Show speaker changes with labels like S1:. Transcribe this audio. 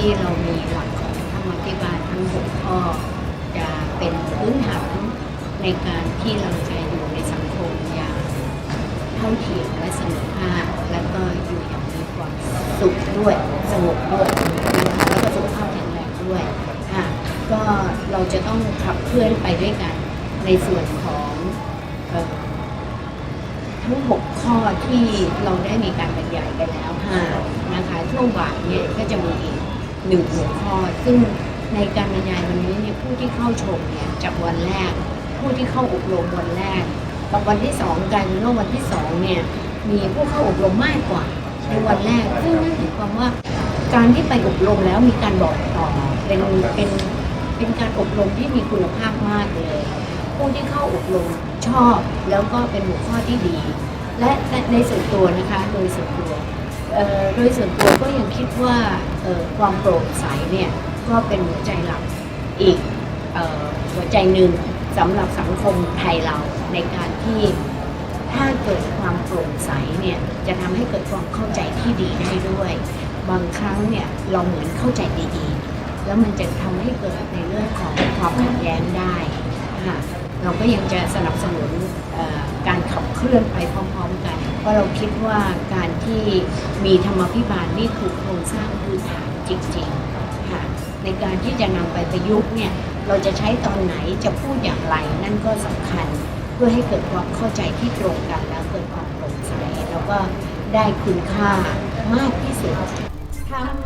S1: ที่เรามีหลักของธรรมธิบาลทั้งหกข้อจะเป็นพื้นฐานในการที่เราจะอยู่ในสังคมอย่างเท่าเทียมและเสมอภาพและก็อยู่อย่างมีความสุขด้วยสงบด้วยแล้วก็สุขภาพแข็งแรงด้วยค่ะก็เราจะต้องขับเคลื่อนไปด้วยกันในส่วนของทั้งหกข้อที่เราได้มีการบรรยากันแล้วค่ะนะคะช่วงบ่ายเนี่ยก็จะมีอีก หนึ่งหัวข้อซึ่งในการบรรยายวันนี้เนี่ยผู้ที่เข้าชมเนี่ยจากวันแรก ผู้ที่เข้าอบรมวันแรกกับวันที่สองกลายเป็นว่าวันที่สองเนี่ยมีผู้เข้าอบรมมากกว่าในวันแรก ซึ่งนั่นหมายความว่าการที่ไปอบรมแล้วมีการบอกต่อเป็นเป็นเป็นการอบรมที่มีคุณภาพมากเลย ผู้ที่เข้าอบรมชอบแล้วก็เป็นหัวข้อที่ดี และในส่วนตัวนะคะโดยส่วนตัว โดยส่วนตัวก็ยังคิดว่าความโปร่งใสเนี่ยก็เป็นหัวใจหลักอีกหัวใจหนึ่งสำหรับสังคมไทยเราในการที่ถ้าเกิดความโปร่งใสเนี่ยจะทำให้เกิดความเข้าใจที่ดีได้ด้วย บางครั้งเนี่ยเราเหมือนเข้าใจดีๆ แล้วมันจะทำให้เกิดในเรื่องของความขัดแย้งได้ค่ะเราก็ยังจะสนับสนุนการขับเคลื่อนไปพร้อมๆกัน เพราะเราคิดว่าการที่มีธรรมพิบาลนี่คือโครงสร้างพื้นฐานจริงๆค่ะในการที่จะนำไปประยุกต์เนี่ยเราจะใช้ตอนไหนจะพูดอย่างไรนั่นก็สำคัญ เพื่อให้เกิดความเข้าใจที่ตรงกันแล้วเกิดความโปร่งใสแล้วก็ได้คุณค่ามากที่สุดทั้ง